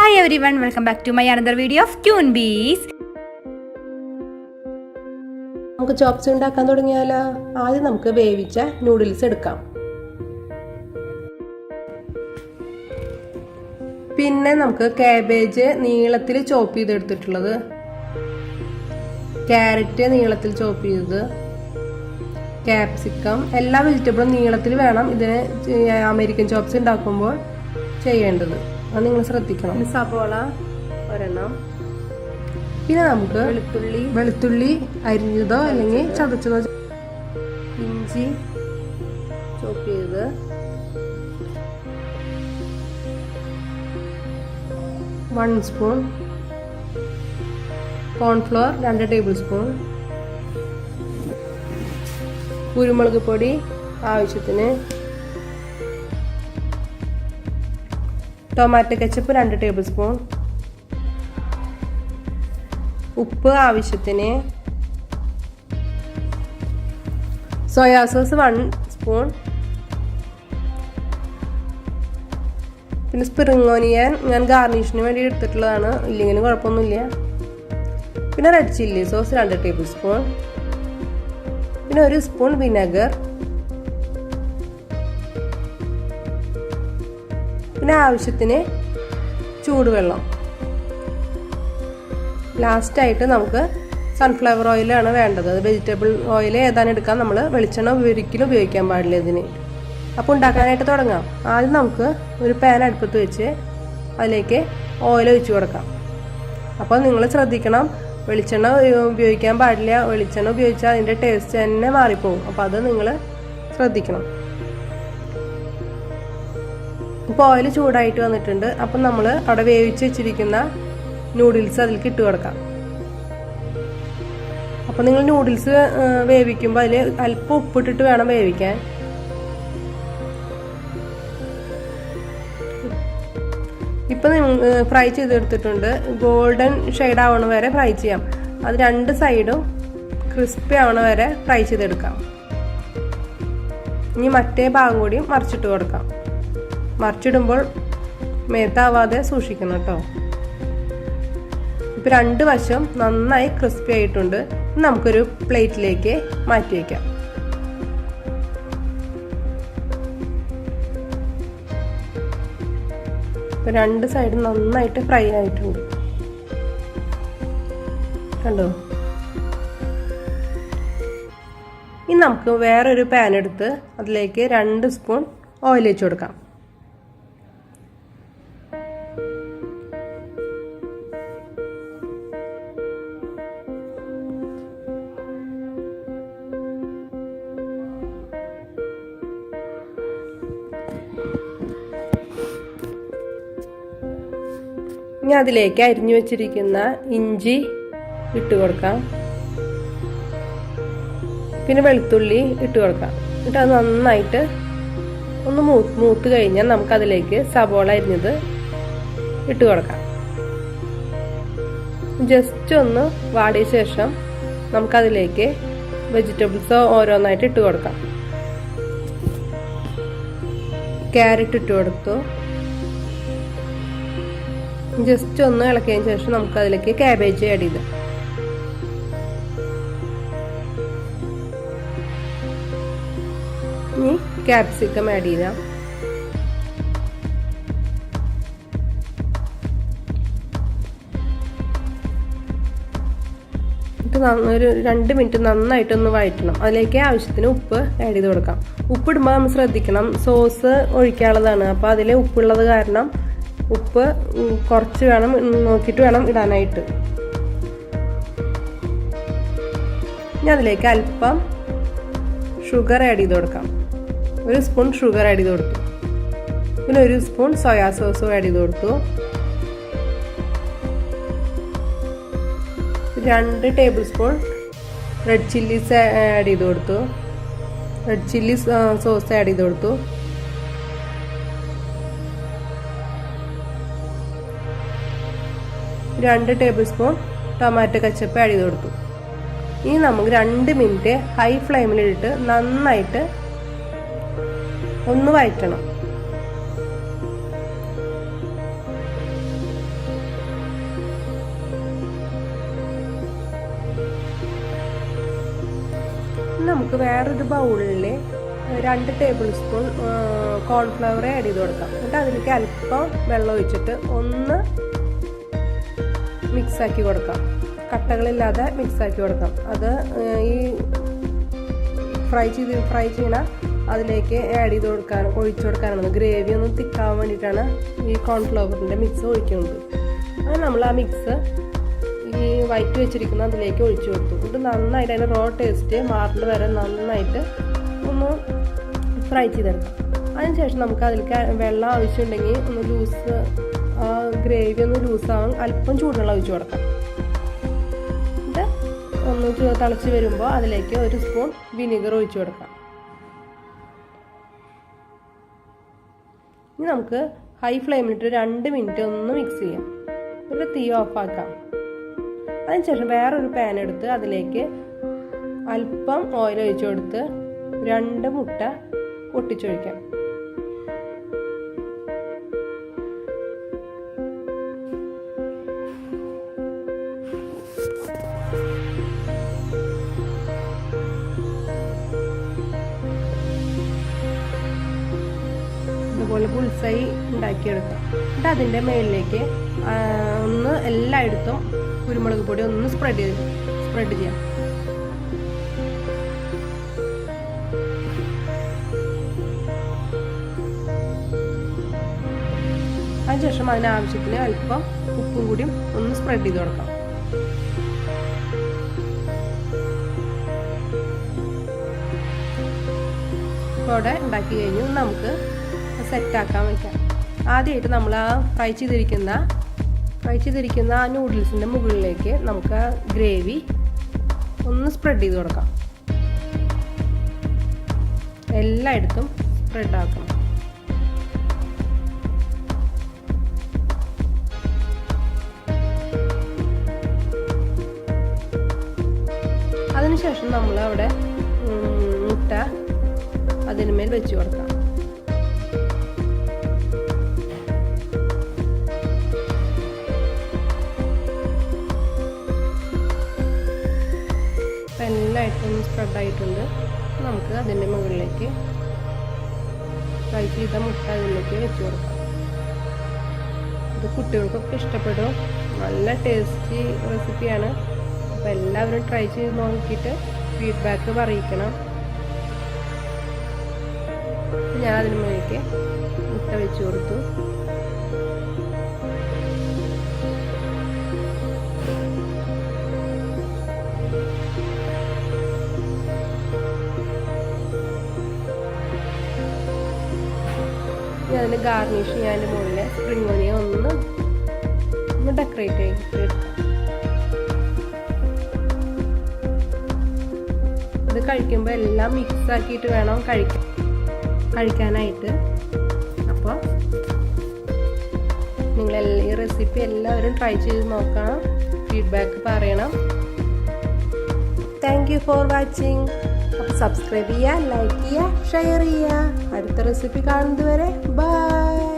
Hi everyone welcome back to my another video of queen bees നമുക്ക് chops ഉണ്ടാക്കാൻ തുടങ്ങിയാലോ? ആദ്യം നമുക്ക് വേവിച്ച നൂഡിൽസ് എടുക്കാം. പിന്നെ നമുക്ക് കാബേജ് നീളത്തിൽ ചോപ്പ് ചെയ്തെടുത്തിട്ടുള്ളത്. ക്യാരറ്റ് നീളത്തിൽ ചോപ്പ് ചെയ്തത്. ക്യാപ്സിക്കം എല്ലാ വെജിറ്റബിളും നീളത്തിൽ വേണം ഇതിന് അമേരിക്കൻ ചോപ്സ് ഉണ്ടാക്കുമ്പോൾ ചെയ്യേണ്ടത്. അത് നിങ്ങൾ ശ്രദ്ധിക്കണം. സവോള സബോള ഒരെണ്ണം. പിന്നെ നമുക്ക് വെളുത്തുള്ളി. വെളുത്തുള്ളി അരിഞ്ഞതോ അല്ലെങ്കിൽ ചതച്ചതോ ഇഞ്ചി ചോപ്പ് ചെയ്തത്. വൺ സ്പൂൺ കോൺഫ്ലോർ രണ്ട് ടേബിൾ സ്പൂൺ കുരുമുളക് പൊടി ആവശ്യത്തിന്. ടൊമാറ്റോ കെച്ചപ്പ് രണ്ട് ടേബിൾ സ്പൂൺ. ഉപ്പ് ആവശ്യത്തിന് സോയാ സോസ് വൺ സ്പൂൺ. പിന്നെ സ്പ്രിങ് ഓനിയൻ ഞാൻ ഗാർണിഷിന് വേണ്ടി എടുത്തിട്ടുള്ളതാണ്. ഇല്ലെങ്കിലും കുഴപ്പമൊന്നുമില്ല. പിന്നെ റെഡ് ചില്ലി സോസ് രണ്ട് ടേബിൾ സ്പൂൺ. പിന്നെ ഒരു സ്പൂൺ വിനെഗർ. പിന്നെ ആവശ്യത്തിന് ചൂടുവെള്ളം. ലാസ്റ്റായിട്ട് നമുക്ക് സൺഫ്ലവർ ഓയിലാണ് വേണ്ടത്. അത് വെജിറ്റബിൾ ഓയിൽ ഏതാണ് എടുക്കാൻ നമ്മൾ വെളിച്ചെണ്ണ ഒരിക്കലും ഉപയോഗിക്കാൻ പാടില്ല ഇതിന്. അപ്പോൾ ഉണ്ടാക്കാനായിട്ട് തുടങ്ങാം. ആദ്യം നമുക്ക് ഒരു പാൻ അടുപ്പത്ത് വെച്ച് അതിലേക്ക് ഓയിൽ ഒഴിച്ചു കൊടുക്കാം. അപ്പോൾ നിങ്ങൾ ശ്രദ്ധിക്കണം വെളിച്ചെണ്ണ ഉപയോഗിക്കാൻ പാടില്ല. വെളിച്ചെണ്ണ ഉപയോഗിച്ചാൽ അതിന്റെ ടേസ്റ്റ് തന്നെ മാറിപ്പോകും അപ്പോൾ അത് നിങ്ങൾ ശ്രദ്ധിക്കണം. ഇപ്പോൾ ഓയിൽ ചൂടായിട്ട് വന്നിട്ടുണ്ട്. അപ്പം നമ്മൾ അവിടെ വേവിച്ച് വെച്ചിരിക്കുന്ന നൂഡിൽസ് അതിലേക്ക് ഇട്ട് കൊടുക്കാം. അപ്പം നിങ്ങൾ നൂഡിൽസ് വേവിക്കുമ്പോൾ അതിൽ അല്പം ഉപ്പിട്ടിട്ട് വേണം വേവിക്കാൻ. ഇപ്പം ഫ്രൈ ചെയ്തെടുത്തിട്ടുണ്ട്. ഗോൾഡൻ ഷെയ്ഡ് ആവണ വരെ ഫ്രൈ ചെയ്യാം. അത് രണ്ട് സൈഡും ക്രിസ്പി ആവണ വരെ ഫ്രൈ ചെയ്തെടുക്കാം. ഇനി മറ്റേ ഭാഗം കൂടി മറിച്ചിട്ട് കൊടുക്കാം. മറിച്ചിടുമ്പോൾ മേത്താവാതെ സൂക്ഷിക്കണം കേട്ടോ. ഇപ്പം രണ്ട് വശം നന്നായി ക്രിസ്പി ആയിട്ടുണ്ട്. നമുക്കൊരു പ്ലേറ്റിലേക്ക് മാറ്റി വയ്ക്കാം ഇപ്പം രണ്ട് സൈഡും നന്നായിട്ട് ഫ്രൈ ആയിട്ടുണ്ട്. കണ്ടോ? ഇനി നമുക്ക് വേറൊരു പാൻ എടുത്ത് അതിലേക്ക് രണ്ട് സ്പൂൺ ഓയിൽ വെച്ച് കൊടുക്കാം. ഇനി അതിലേക്ക് അരിഞ്ഞു വെച്ചിരിക്കുന്ന ഇഞ്ചി ഇട്ട് കൊടുക്കാം. പിന്നെ വെളുത്തുള്ളി ഇട്ട് കൊടുക്കാം. എന്നിട്ട് അത് നന്നായിട്ട് ഒന്ന് മൂ മൂത്ത് കഴിഞ്ഞാൽ നമുക്കതിലേക്ക് സബോള അരിഞ്ഞത് ഇട്ട് കൊടുക്കാം. ജസ്റ്റ് ഒന്ന് വാടിയ ശേഷം നമുക്കതിലേക്ക് വെജിറ്റബിൾസ് ഓരോന്നായിട്ട് ഇട്ട് കൊടുക്കാം. ക്യാരറ്റ് ഇട്ട് കൊടുത്തു. ജസ്റ്റ് ഒന്ന് ഇളക്കിയതിന് ശേഷം നമുക്ക് അതിലേക്ക് ക്യാബേജ് ആഡ് ചെയ്ത്. ഇനി ക്യാപ്സിക്കം ആഡ് ചെയ്യാം ഒരു രണ്ട് മിനിറ്റ് നന്നായിട്ടൊന്ന് വഴറ്റണം. അതിലേക്ക് ആവശ്യത്തിന് ഉപ്പ് ആഡ് ചെയ്ത് കൊടുക്കാം. ഉപ്പിടുമ്പോൾ നമ്മൾ ശ്രദ്ധിക്കണം. സോസ് ഒഴിക്കാനുള്ളതാണ്. അപ്പോൾ അതിൽ ഉപ്പുള്ളത് കാരണം ഉപ്പ് കുറച്ച് വേണം നോക്കിയിട്ട് വേണം ഇടാനായിട്ട്. ഇനി അതിലേക്ക് അല്പം ഷുഗർ ആഡ് ചെയ്ത് കൊടുക്കാം. ഒരു സ്പൂൺ ഷുഗർ ആഡ് ചെയ്ത് കൊടുത്തു. പിന്നെ ഒരു സ്പൂൺ സോയാ സോസും ആഡ് ചെയ്ത് കൊടുത്തു. രണ്ട് table spoon red chillies add ചെയ്ത് കൊടുത്തു. റെഡ് ചില്ലി സോസ് ആഡ് ചെയ്ത് കൊടുത്തു. രണ്ട് table spoon tomato ketchup add ചെയ്ത് കൊടുത്തു. ഇനി നമുക്ക് രണ്ട് മിനിറ്റ് ഹൈ ഫ്ലെയിമിലിട്ട് നന്നായിട്ട് ഒന്ന് വഴറ്റണം. നമുക്ക് വേറൊരു ബൗളിൽ രണ്ട് ടേബിൾ സ്പൂൺ കോൺഫ്ലവർ ആഡ് ചെയ്ത് കൊടുക്കാം. എന്നിട്ട് അതിലേക്ക് അല്പം വെള്ളം ഒഴിച്ചിട്ട് ഒന്ന് മിക്സാക്കി കൊടുക്കാം. കട്ടകളില്ലാതെ മിക്സാക്കി കൊടുക്കാം. അത് ഈ ഫ്രൈ ചെയ്ത് ഫ്രൈ ചെയ്യണ അതിലേക്ക് ആഡ് ചെയ്ത് കൊടുക്കാൻ ഒഴിച്ചു കൊടുക്കാനാണ്. ഗ്രേവി ഒന്നും തിക്കാവാൻ വേണ്ടിയിട്ടാണ് ഈ കോൺഫ്ലവറിന്റെ മിക്സ് ഒഴിക്കുന്നത്. അങ്ങനെ നമ്മൾ ആ മിക്സ് ഈ വൈറ്റ് വെച്ചിരിക്കുന്ന അതിലേക്ക് ഒഴിച്ചു കൊടുത്തു. എന്നിട്ട് നന്നായിട്ട് അതിന്റെ റോ ടേസ്റ്റ് മാറിന്റെ വരെ നന്നായിട്ട് ഒന്ന് ഫ്രൈ ചെയ്തെടുക്കാം. അതിനുശേഷം നമുക്ക് അതിലേക്ക് വെള്ളം ആവശ്യമുണ്ടെങ്കിൽ ഒന്ന് ലൂസ് ഗ്രേവി ഒന്ന് ലൂസാകും അല്പം ചൂടുവെള്ളം ഒഴിച്ചു കൊടുക്കാം. എന്നിട്ട് ഒന്ന് തിളച്ച് വരുമ്പോൾ അതിലേക്ക് ഒരു സ്പൂൺ വിനീഗർ ഒഴിച്ചു കൊടുക്കാം. ഇനി നമുക്ക് ഹൈ ഫ്ലെയിമിലിട്ട് രണ്ട് മിനിറ്റ് ഒന്ന് മിക്സ് ചെയ്യാം. ഒരു തീ ഓഫാക്കാം അതിനുശേഷം വേറൊരു പാൻ എടുത്ത് അതിലേക്ക് അല്പം ഓയിൽ ഒഴിച്ചു കൊടുത്ത് രണ്ട് മുട്ട പൊട്ടിച്ചൊഴിക്കാം. ഇതുപോലെ പുൾസൈ ഉണ്ടാക്കിയെടുക്കാം. എന്നിട്ട് അതിന്റെ മേളിലേക്ക് ഒന്ന് എല്ലായിടത്തും കുരുമുളക് പൊടി ഒന്ന് സ്പ്രെഡ് ചെയ്ത് സ്പ്രെഡ് ചെയ്യാം. അതിനുശേഷം അതിനാവശ്യത്തിന് അല്പം ഉപ്പും കൂടി ഒന്ന് സ്പ്രെഡ് ചെയ്ത് കൊടുക്കാം. അവിടെ ഉണ്ടാക്കി കഴിഞ്ഞു. നമുക്ക് സെറ്റാക്കാൻ വയ്ക്കാം ആദ്യമായിട്ട് നമ്മൾ ആ ഫ്രൈ ചെയ്തിരിക്കുന്ന ഫ്രൈ ചെയ്തിരിക്കുന്ന ആ നൂഡിൽസിന്റെ മുകളിലേക്ക് നമുക്ക് ഗ്രേവി ഒന്ന് സ്പ്രെഡ് ചെയ്ത് കൊടുക്കാം. എല്ലായിടത്തും സ്പ്രെഡ് ആക്കണം. അതിനുശേഷം നമ്മൾ അവിടെ മുട്ട മുട്ട അതിനുമേൽ വെച്ച് കൊടുക്കാം. എല്ലായിട്ടും സ്പ്രെഡ് ആയിട്ടുണ്ട് നമുക്ക് അതിന്റെ മുകളിലേക്ക് ഫ്രൈ ചെയ്ത മുട്ട അതിലേക്ക് വെച്ച് കൊടുക്കാം. ഇത് കുട്ടികൾക്കൊക്കെ ഇഷ്ടപ്പെടും. നല്ല ടേസ്റ്റി റെസിപ്പിയാണ് അപ്പോൾ എല്ലാവരും ട്രൈ ചെയ്ത് നോക്കിയിട്ട് ഫീഡ്ബാക്ക് പറയിക്കണം. ഞാൻ അതിന് മുകളിലേക്ക് മുട്ട വെച്ച് കൊടുത്തു. അതിന് ഗാർണിഷ് ചെയ്യാൻ അതിന്റെ മുകളിൽ സ്പ്രിംഗ് ഒന്ന് ഒന്ന് ഡെക്കറേറ്റ് ചെയ്തിട്ട് ഇത് കഴിക്കുമ്പോൾ എല്ലാം മിക്സ് ആക്കിയിട്ട് വേണം കഴിക്കാൻ കഴിക്കാനായിട്ട്. അപ്പോൾ നിങ്ങൾ ഈ റെസിപ്പി എല്ലാവരും ട്രൈ ചെയ്ത് നോക്കണം. ഫീഡ്ബാക്ക് പറയണം. താങ്ക് യു ഫോർ വാച്ചിങ് അപ്പോൾ സബ്സ്ക്രൈബ് ചെയ്യുക ലൈക്ക് ചെയ്യുക ഷെയർ ചെയ്യുക. അടുത്ത റെസിപ്പി കാണുന്നത് വരെ ബൈ